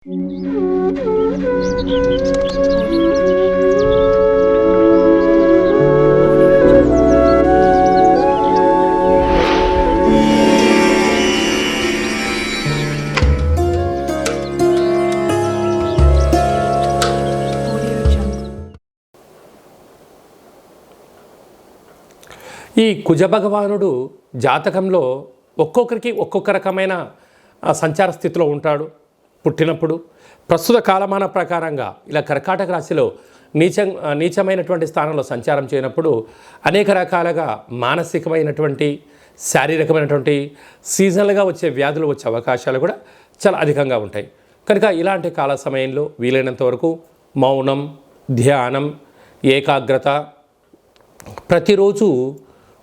ఈ కుజ భగవానుడు జాతకంలో ఒక్కొక్కరికి ఒక్కొక్క రకమైన సంచార స్థితిలో ఉంటాడు. పుట్టినప్పుడు ప్రస్తుత కాలమాన ప్రకారంగా ఇలా కర్కాటక రాశిలో నీచ నీచమైనటువంటి స్థానంలో సంచారం చేయనప్పుడు అనేక రకాలుగా మానసికమైనటువంటి శారీరకమైనటువంటి సీజనల్గా వచ్చే వ్యాధులు వచ్చే అవకాశాలు కూడా చాలా అధికంగా ఉంటాయి. కనుక ఇలాంటి కాల సమయంలో వీలైనంత వరకు మౌనం ధ్యానం ఏకాగ్రత ప్రతిరోజు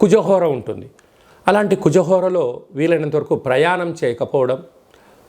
కుజహోర ఉంటుంది. అలాంటి కుజహోరలో వీలైనంత వరకు ప్రయాణం చేయకపోవడం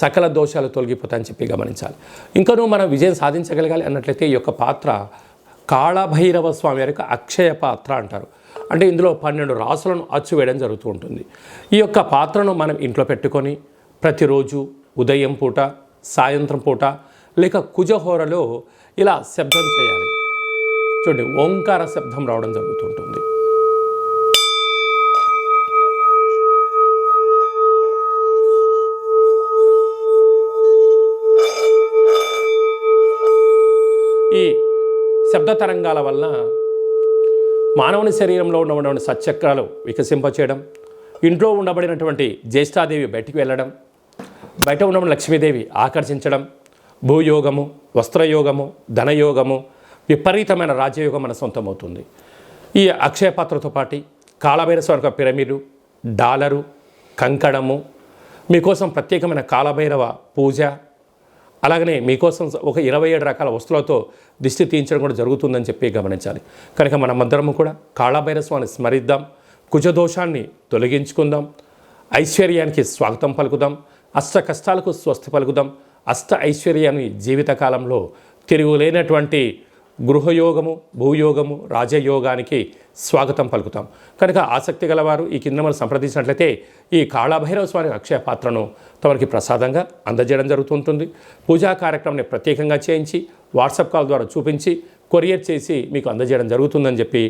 సకల దోషాలు తొలగిపోతాయని చెప్పి గమనించాలి. ఇంకనూ మనం విజయం సాధించగలగాలి అన్నట్లయితే ఈ యొక్క పాత్ర కాళభైరవ స్వామి వారికి అక్షయ పాత్ర అంటారు. అంటే ఇందులో పన్నెండు రాసులను అచ్చు వేయడం జరుగుతూ ఉంటుంది. ఈ యొక్క పాత్రను మనం ఇంట్లో పెట్టుకొని ప్రతిరోజు ఉదయం పూట సాయంత్రం పూట లేక కుజహోరలో ఇలా శబ్దం చేయాలి. చూడండి ఓంకార శబ్దం రావడం జరుగుతుంటుంది శబ్ద తరంగాల వలన మానవుని శరీరంలో ఉన్నటువంటి సత్చక్రాలు వికసింపచేయడం ఇంట్లో ఉండబడినటువంటి జ్యేష్ఠాదేవి బయటికి వెళ్ళడం బయట ఉన్న లక్ష్మీదేవి ఆకర్షించడం భూయోగము వస్త్రయోగము ధనయోగము విపరీతమైన రాజయోగం మన సొంతమవుతుంది. ఈ అక్షయపాత్రతో పాటి పాటు కాళభైరవ యొక్క పిరమిడు డాలరు కంకణము మీకోసం ప్రత్యేకమైన కాళభైరవ పూజ అలాగనే మీకోసం ఒక ఇరవై ఏడు రకాల వస్తువులతో దిష్టి తీయించడం కూడా జరుగుతుందని చెప్పి గమనించాలి. కనుక మనమందరము కూడా కాళభైరస్వాన్ని స్మరిద్దాం కుజదోషాన్ని తొలగించుకుందాం ఐశ్వర్యానికి స్వాగతం పలుకుదాం అష్ట కష్టాలకు స్వస్తి పలుకుదాం అష్ట ఐశ్వర్యాన్ని జీవితకాలంలో తిరుగులేనటువంటి గృహయోగము భూయోగము రాజయోగానికి స్వాగతం పలుకుతాం. కనుక ఆసక్తి గలవారు ఈ కింద మనం సంప్రదించినట్లయితే ఈ కాళభైరవ స్వామి అక్షయ పాత్రను తమకి ప్రసాదంగా అందజేయడం జరుగుతుంటుంది. పూజా కార్యక్రమాన్ని ప్రత్యేకంగా చేయించి వాట్సాప్ కాల్ ద్వారా చూపించి కొరియర్ చేసి మీకు అందజేయడం జరుగుతుందని చెప్పి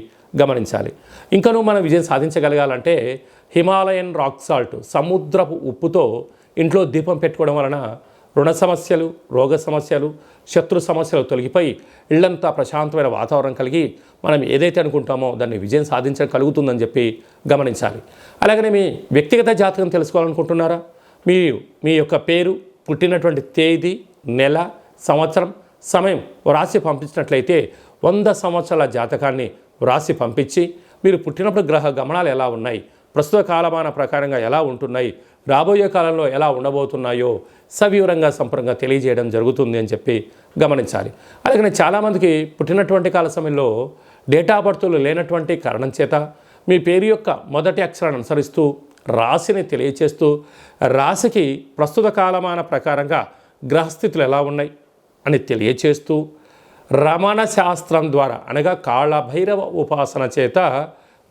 గమనించాలి. ఇంకనూ మనం విజయం సాధించగలగాలంటే హిమాలయన్ రాక్ సాల్ట్ సముద్రపు ఉప్పుతో ఇంట్లో దీపం పెట్టుకోవడం వలన రుణ సమస్యలు రోగ సమస్యలు శత్రు సమస్యలు తొలగిపోయి ఇళ్ళంతా ప్రశాంతమైన వాతావరణం కలిగి మనం ఏదైతే అనుకుంటామో దాన్ని విజయం సాధించడం కలుగుతుందని చెప్పి గమనించాలి. అలాగనే మీ వ్యక్తిగత జాతకం తెలుసుకోవాలనుకుంటున్నారా? మీ మీ యొక్క పేరు పుట్టినటువంటి తేదీ నెల సంవత్సరం సమయం వ్రాసి పంపించినట్లయితే వంద సంవత్సరాల జాతకాన్ని వ్రాసి పంపించి మీరు పుట్టినప్పుడు గ్రహ గమనాలు ఎలా ఉన్నాయి? ప్రస్తుత కాలమాన ప్రకారంగా ఎలా ఉంటున్నాయి? రాబోయే కాలంలో ఎలా ఉండబోతున్నాయో సవివరంగా సంపూర్ణంగా తెలియజేయడం జరుగుతుంది అని చెప్పి గమనించాలి. అలాగే చాలామందికి పుట్టినటువంటి కాల సమయంలో డేటా బర్తులు లేనటువంటి కారణం చేత మీ పేరు యొక్క మొదటి అక్షరాన్ని అనుసరిస్తూ రాశిని తెలియచేస్తూ రాశికి ప్రస్తుత కాలమాన ప్రకారంగా గ్రహస్థితులు ఎలా ఉన్నాయి అని తెలియచేస్తూ రమణ శాస్త్రం ద్వారా అనగా కాళభైరవ ఉపాసన చేత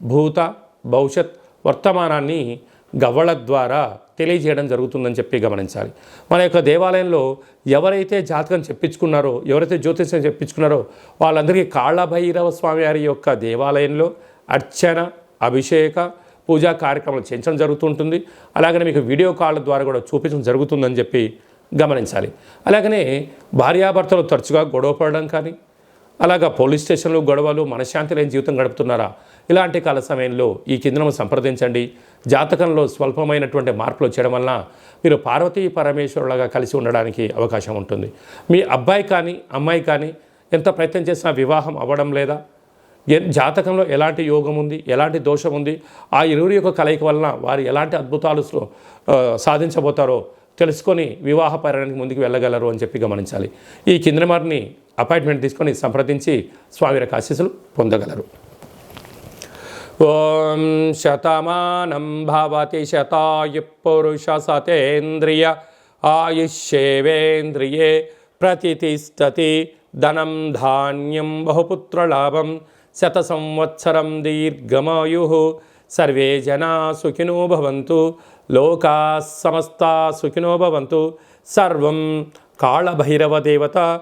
భూత భవిష్యత్ వర్తమానాన్ని గవ్వల ద్వారా తెలియజేయడం జరుగుతుందని చెప్పి గమనించాలి. మన యొక్క దేవాలయంలో ఎవరైతే జాతకం చెప్పించుకున్నారో ఎవరైతే జ్యోతిష్యం చెప్పించుకున్నారో వాళ్ళందరికీ కాళభైరవ స్వామి వారి యొక్క దేవాలయంలో అర్చన అభిషేక పూజా కార్యక్రమాలు చేయించడం జరుగుతుంటుంది. అలాగనే మీకు వీడియో కాల్ ద్వారా కూడా చూపించడం జరుగుతుందని చెప్పి గమనించాలి. అలాగనే భార్యాభర్తలు తరచుగా గొడవ పడడం కానీ అలాగా పోలీస్ స్టేషన్లు గొడవలు మనశ్శాంతి లేని జీవితం గడుపుతున్నారా? ఇలాంటి కాల సమయంలో ఈ కిందను సంప్రదించండి. జాతకంలో స్వల్పమైనటువంటి మార్పులు వచ్చేయడం వలన మీరు పార్వతీ పరమేశ్వరులాగా కలిసి ఉండడానికి అవకాశం ఉంటుంది. మీ అబ్బాయి కానీ అమ్మాయి కానీ ఎంత ప్రయత్నం చేసినా వివాహం అవ్వడం లేదా? జాతకంలో ఎలాంటి యోగం ఉంది? ఎలాంటి దోషం ఉంది? ఆ ఇరువురి యొక్క కలయిక వలన వారు ఎలాంటి అద్భుతాలు సాధించబోతారో తెలుసుకొని వివాహ పర్యానికి ముందుకు వెళ్ళగలరు అని చెప్పి గమనించాలి. ఈ కింద నెంబర్ని అపాయింట్మెంట్ తీసుకొని సంప్రదించి స్వామి యొక్క ఆశీస్సులు పొందగలరు. ఓం శతమానం భవతి శతాయు పురుష సతేంద్రియ ఆయుష్యేవేంద్రియే ప్రతిష్టతి ధనం ధాన్యం బహుపుత్రలాభం శత సంవత్సరం దీర్ఘమాయు సర్వే జనా సుఖినో భవంతు లోకా సమస్త సుఖినో భవంతు. సర్వం కాళభైరవ దేవత